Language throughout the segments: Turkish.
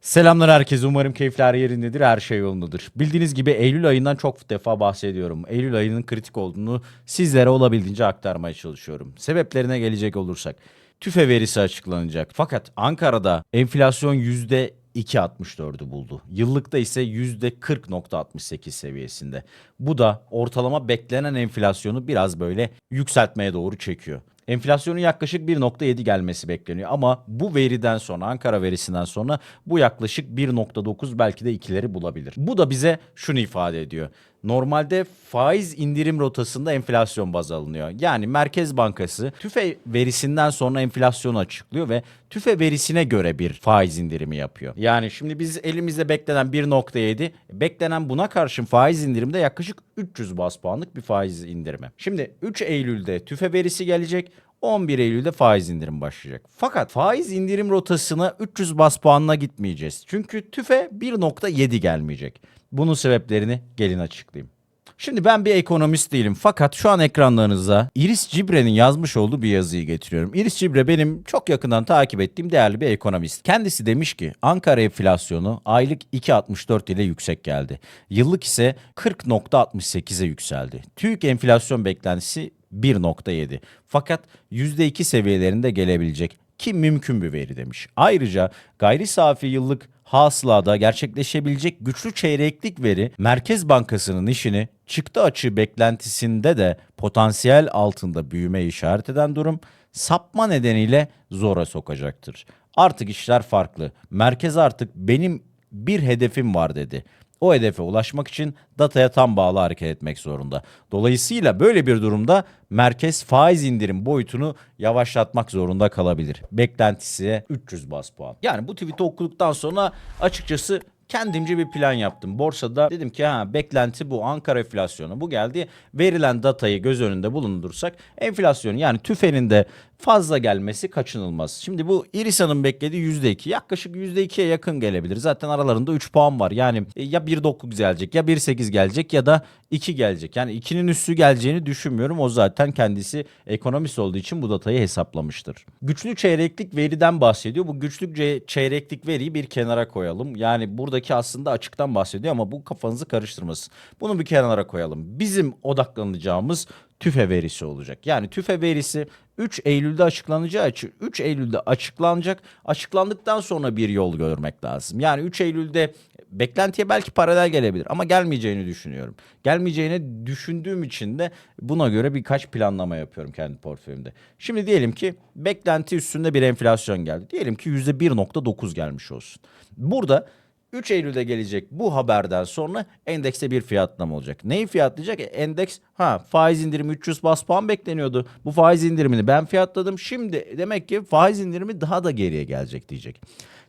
Selamlar herkese. Umarım keyifler yerindedir, her şey yolundadır. Bildiğiniz gibi Eylül ayından çok defa bahsediyorum. Eylül ayının kritik olduğunu sizlere olabildiğince aktarmaya çalışıyorum. Sebeplerine gelecek olursak. TÜFE verisi açıklanacak. Fakat Ankara'da enflasyon %2.64'ü buldu. Yıllıkta ise %40.68 seviyesinde. Bu da ortalama beklenen enflasyonu biraz böyle yükseltmeye doğru çekiyor. Enflasyonun yaklaşık 1.7 gelmesi bekleniyor ama bu veriden sonra Ankara verisinden sonra bu yaklaşık 1.9 belki de ikileri bulabilir. Bu da bize şunu ifade ediyor. Normalde faiz indirim rotasında enflasyon baz alınıyor. Yani Merkez Bankası TÜFE verisinden sonra enflasyonu açıklıyor ve TÜFE verisine göre bir faiz indirimi yapıyor. Yani şimdi biz elimizde beklenen 1.7, beklenen buna karşın faiz indirimde yaklaşık 300 bas puanlık bir faiz indirimi. Şimdi 3 Eylül'de TÜFE verisi gelecek. 11 Eylül'de faiz indirim başlayacak. Fakat faiz indirim rotasına 300 bas puanla gitmeyeceğiz. Çünkü TÜFE 1.7 gelmeyecek. Bunun sebeplerini gelin açıklayayım. Şimdi ben bir ekonomist değilim fakat şu an ekranlarınıza Iris Cibre'nin yazmış olduğu bir yazıyı getiriyorum. Iris Cibre benim çok yakından takip ettiğim değerli bir ekonomist. Kendisi demiş ki Ankara enflasyonu aylık 2.64 ile yüksek geldi. Yıllık ise 40.68'e yükseldi. TÜİK enflasyon beklentisi 1.7. Fakat %2 seviyelerinde gelebilecek ki mümkün bir veri demiş. Ayrıca gayri safi yıllık hasılada gerçekleşebilecek güçlü çeyreklik veri Merkez Bankası'nın işini çıktı açığı beklentisinde de potansiyel altında büyüme işaret eden durum sapma nedeniyle zora sokacaktır. Artık işler farklı. Merkez artık benim bir hedefim var dedi. O hedefe ulaşmak için dataya tam bağlı hareket etmek zorunda. Dolayısıyla böyle bir durumda merkez faiz indirim boyutunu yavaşlatmak zorunda kalabilir. Beklentisi 300 bas puan. Yani bu tweet'i okuduktan sonra açıkçası kendimce bir plan yaptım. Borsada dedim ki ha beklenti bu Ankara enflasyonu bu geldi. Verilen datayı göz önünde bulundursak enflasyon yani tüfenin de fazla gelmesi kaçınılmaz. Şimdi bu İrisa'nın beklediği %2 yaklaşık %2'ye yakın gelebilir. Zaten aralarında 3 puan var. Yani e, ya 1.9 gelecek ya 1.8 gelecek ya da 2 gelecek. Yani 2'nin üstü geleceğini düşünmüyorum. O zaten kendisi ekonomist olduğu için bu datayı hesaplamıştır. Güçlü çeyreklik veriden bahsediyor. Bu güçlü çeyreklik veriyi bir kenara koyalım. Yani buradaki aslında açıktan bahsediyor ama bu kafanızı karıştırmasın. Bunu bir kenara koyalım. Bizim odaklanacağımız TÜFE verisi olacak. Yani TÜFE verisi 3 Eylül'de açıklanacağı için 3 Eylül'de açıklanacak. Açıklandıktan sonra bir yol görmek lazım. Yani 3 Eylül'de beklentiye belki paralel gelebilir ama gelmeyeceğini düşünüyorum. Gelmeyeceğini düşündüğüm için de buna göre birkaç planlama yapıyorum kendi portföyümde. Şimdi diyelim ki beklenti üstünde bir enflasyon geldi. Diyelim ki %1.9 gelmiş olsun. Burada 3 Eylül'de gelecek bu haberden sonra endekste bir fiyatlama olacak. Neyi fiyatlayacak? E, Endeks ha faiz indirimi 300 bas puan bekleniyordu. Bu faiz indirimini ben fiyatladım. Şimdi demek ki faiz indirimi daha da geriye gelecek diyecek.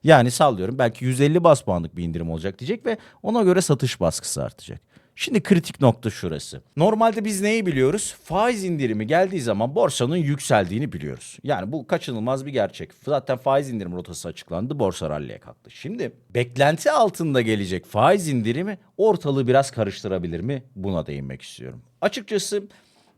Yani sallıyorum belki 150 bas puanlık bir indirim olacak diyecek ve ona göre satış baskısı artacak. Şimdi kritik nokta şurası. Normalde biz neyi biliyoruz? Faiz indirimi geldiği zaman borsanın yükseldiğini biliyoruz. Yani bu kaçınılmaz bir gerçek. Zaten faiz indirim rotası açıklandı. Borsa ralliye kalktı. Şimdi beklenti altında gelecek faiz indirimi ortalığı biraz karıştırabilir mi? Buna değinmek istiyorum. Açıkçası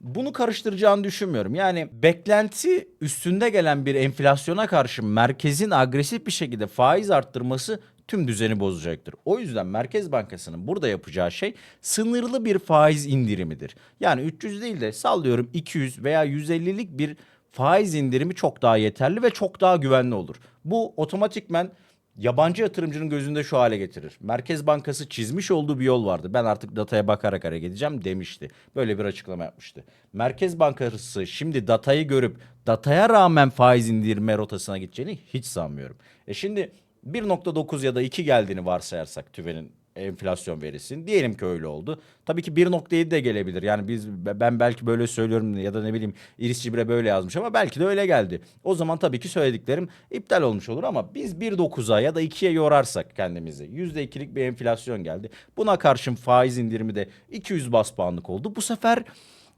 bunu karıştıracağını düşünmüyorum. Yani beklenti üstünde gelen bir enflasyona karşı merkezin agresif bir şekilde faiz arttırması tüm düzeni bozacaktır. O yüzden Merkez Bankası'nın burada yapacağı şey sınırlı bir faiz indirimidir. Yani 300 değil de sallıyorum 200 veya 150'lik bir faiz indirimi çok daha yeterli ve çok daha güvenli olur. Bu otomatikmen yabancı yatırımcının gözünde şu hale getirir. Merkez Bankası çizmiş olduğu bir yol vardı. Ben artık dataya bakarak hareket edeceğim demişti. Böyle bir açıklama yapmıştı. Merkez Bankası şimdi datayı görüp dataya rağmen faiz indirme rotasına gideceğini hiç sanmıyorum. E şimdi 1.9 ya da 2 geldiğini varsayarsak TÜVE'nin enflasyon verisinin diyelim ki öyle oldu. Tabii ki 1.7 de gelebilir. Yani biz ben belki böyle söylüyorum ya da ne bileyim İris Cibre böyle yazmış ama belki de öyle geldi. O zaman tabii ki söylediklerim iptal olmuş olur ama biz 1.9'a ya da 2'ye yorarsak kendimizi %2'lik bir enflasyon geldi. Buna karşın faiz indirimi de 200 bas puanlık oldu. Bu sefer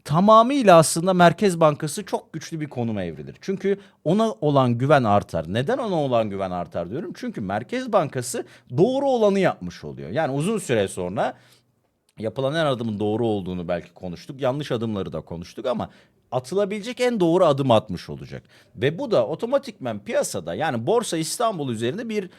tamamıyla aslında Merkez Bankası çok güçlü bir konuma evrilir. Çünkü ona olan güven artar. Neden ona olan güven artar diyorum? Çünkü Merkez Bankası doğru olanı yapmış oluyor. Yani uzun süre sonra yapılan her adımın doğru olduğunu belki konuştuk. Yanlış adımları da konuştuk ama atılabilecek en doğru adım atmış olacak. Ve bu da otomatikmen piyasada yani Borsa İstanbul üzerinde bir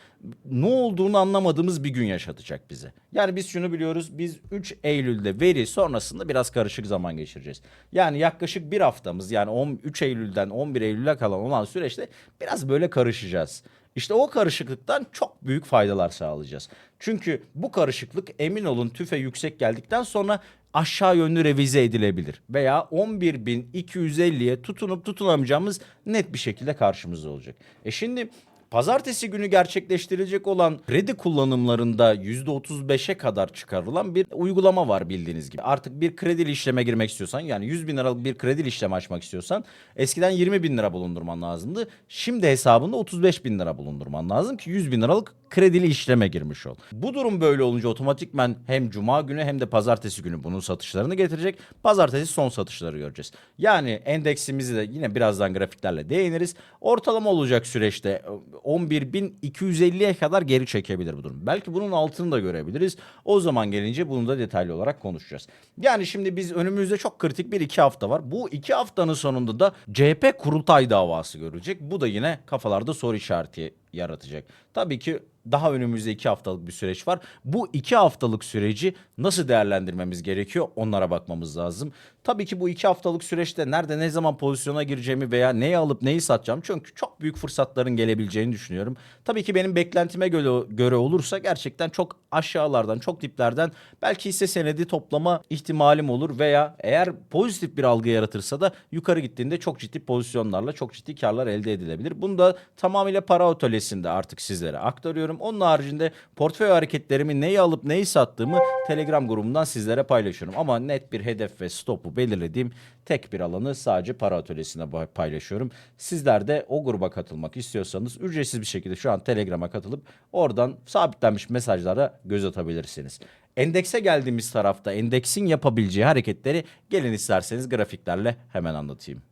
ne olduğunu anlamadığımız bir gün yaşatacak bize. Yani biz şunu biliyoruz biz 3 Eylül'de veri sonrasında biraz karışık zaman geçireceğiz. Yani yaklaşık bir haftamız yani 10 3 Eylül'den 11 Eylül'e kalan olan süreçte biraz böyle karışacağız. İşte o karışıklıktan çok büyük faydalar sağlayacağız. Çünkü bu karışıklık emin olun tüfe yüksek geldikten sonra aşağı yönlü revize edilebilir. Veya 11.250'ye tutunup tutunamayacağımız net bir şekilde karşımızda olacak. E şimdi Pazartesi günü gerçekleştirilecek olan kredi kullanımlarında %35'e kadar çıkarılan bir uygulama var bildiğiniz gibi. Artık bir kredili işleme girmek istiyorsan yani 100 bin liralık bir kredili işlem açmak istiyorsan eskiden 20 bin lira bulundurman lazımdı. Şimdi hesabında 35 bin lira bulundurman lazım ki 100 bin liralık kredili işleme girmiş ol. Bu durum böyle olunca otomatikmen hem cuma günü hem de pazartesi günü bunun satışlarını getirecek. Pazartesi son satışları göreceğiz. Yani endeksimizi de yine birazdan grafiklerle değiniriz. Ortalama olacak süreçte 11.250'ye kadar geri çekebilir bu durum. Belki bunun altını da görebiliriz. O zaman gelince bunu da detaylı olarak konuşacağız. Yani şimdi biz önümüzde çok kritik bir iki hafta var. Bu iki haftanın sonunda da CHP kurultay davası görecek. Bu da yine kafalarda soru işareti yaratacak. Tabii ki daha önümüzde iki haftalık bir süreç var. Bu iki haftalık süreci nasıl değerlendirmemiz gerekiyor onlara bakmamız lazım. Tabii ki bu iki haftalık süreçte nerede ne zaman pozisyona gireceğimi veya neyi alıp neyi satacağım çünkü çok büyük fırsatların gelebileceğini düşünüyorum. Tabii ki benim beklentime göre, göre olursa gerçekten çok aşağılardan çok diplerden belki hisse senedi toplama ihtimalim olur veya eğer pozitif bir algı yaratırsa da yukarı gittiğinde çok ciddi pozisyonlarla çok ciddi karlar elde edilebilir. Bunu da tamamıyla para atölyesinde artık sizlere aktarıyorum. Onun haricinde portföy hareketlerimi neyi alıp neyi sattığımı Telegram grubundan sizlere paylaşıyorum. Ama net bir hedef ve stopu belirlediğim tek bir alanı sadece para atölyesinde paylaşıyorum. Sizler de o gruba katılmak istiyorsanız ücretsiz bir şekilde şu an Telegram'a katılıp oradan sabitlenmiş mesajlara göz atabilirsiniz. Endekse geldiğimiz tarafta endeksin yapabileceği hareketleri gelin isterseniz grafiklerle hemen anlatayım.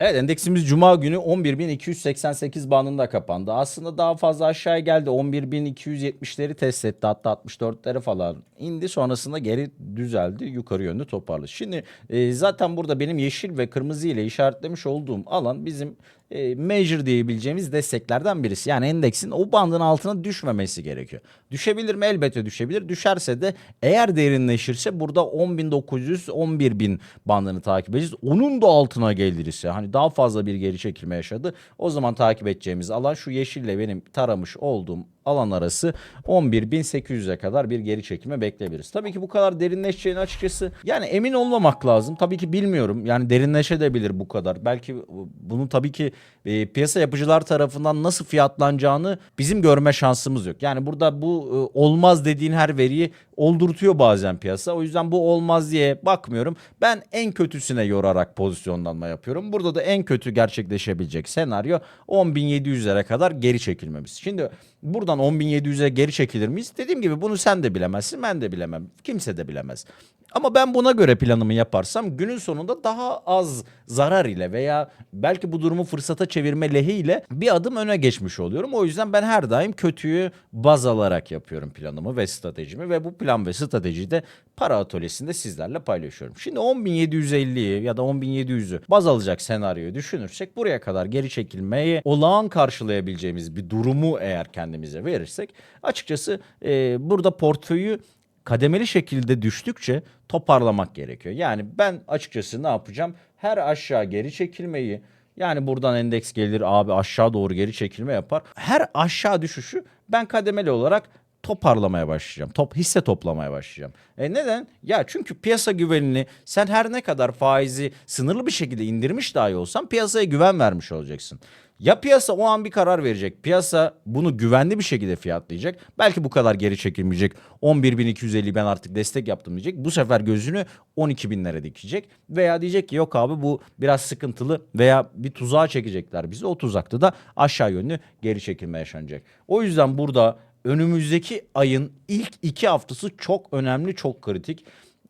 Evet endeksimiz cuma günü 11.288 bandında kapandı. Aslında daha fazla aşağıya geldi. 11.270'leri test etti. Hatta 64'leri falan indi. Sonrasında geri düzeldi. Yukarı yönlü toparladı. Şimdi e, zaten burada benim yeşil ve kırmızı ile işaretlemiş olduğum alan bizim e, major diyebileceğimiz desteklerden birisi. Yani endeksin o bandın altına düşmemesi gerekiyor. Düşebilir mi? Elbette düşebilir. Düşerse de eğer derinleşirse burada 10.900 11.000 bandını takip edeceğiz. Onun da altına gelirse hani daha fazla bir geri çekilme yaşadı. O zaman takip edeceğimiz alan şu yeşille benim taramış olduğum alan arası 11.800'e kadar bir geri çekilme bekleyebiliriz. Tabii ki bu kadar derinleşeceğini açıkçası yani emin olmamak lazım. Tabii ki bilmiyorum. Yani derinleşebilir bu kadar. Belki bunu tabii ki e, piyasa yapıcılar tarafından nasıl fiyatlanacağını bizim görme şansımız yok. Yani burada bu e, olmaz dediğin her veriyi oldurtuyor bazen piyasa. O yüzden bu olmaz diye bakmıyorum. Ben en kötüsüne yorarak pozisyonlanma yapıyorum. Burada da en kötü gerçekleşebilecek senaryo 10.700'lere kadar geri çekilmemiz. Şimdi buradan 10.700'e geri çekilir miyiz? Dediğim gibi bunu sen de bilemezsin, ben de bilemem. Kimse de bilemez. Ama ben buna göre planımı yaparsam günün sonunda daha az zarar ile veya belki bu durumu fırsata çevirme lehiyle bir adım öne geçmiş oluyorum. O yüzden ben her daim kötüyü baz alarak yapıyorum planımı ve stratejimi ve bu plan ve stratejiyi de para atölyesinde sizlerle paylaşıyorum. Şimdi 10.750'yi ya da 10.700'ü baz alacak senaryoyu düşünürsek buraya kadar geri çekilmeyi olağan karşılayabileceğimiz bir durumu eğer kendimize verirsek açıkçası e, burada portföyü kademeli şekilde düştükçe toparlamak gerekiyor. Yani ben açıkçası ne yapacağım? Her aşağı geri çekilmeyi yani buradan endeks gelir abi aşağı doğru geri çekilme yapar. Her aşağı düşüşü ben kademeli olarak toparlamaya başlayacağım. Top hisse toplamaya başlayacağım. E neden? Ya çünkü piyasa güvenini sen her ne kadar faizi sınırlı bir şekilde indirmiş dahi olsan piyasaya güven vermiş olacaksın. Ya piyasa o an bir karar verecek. Piyasa bunu güvenli bir şekilde fiyatlayacak. Belki bu kadar geri çekilmeyecek. 11.250 ben artık destek yaptım diyecek. Bu sefer gözünü 12.000'lere dikecek. Veya diyecek ki yok abi bu biraz sıkıntılı veya bir tuzağa çekecekler bizi. O tuzakta da aşağı yönlü geri çekilme yaşanacak. O yüzden burada önümüzdeki ayın ilk iki haftası çok önemli, çok kritik.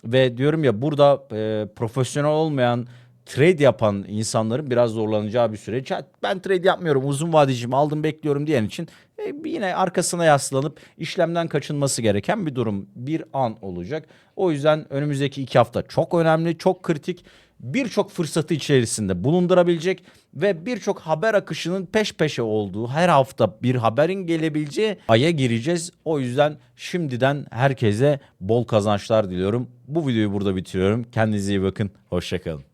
Ve diyorum ya burada e, profesyonel olmayan trade yapan insanların biraz zorlanacağı bir süreç. Ben trade yapmıyorum uzun vadeciyim aldım bekliyorum diyen için e, yine arkasına yaslanıp işlemden kaçınması gereken bir durum bir an olacak. O yüzden önümüzdeki iki hafta çok önemli çok kritik birçok fırsatı içerisinde bulundurabilecek ve birçok haber akışının peş peşe olduğu her hafta bir haberin gelebileceği aya gireceğiz. O yüzden şimdiden herkese bol kazançlar diliyorum. Bu videoyu burada bitiriyorum. Kendinize iyi bakın. Hoşçakalın.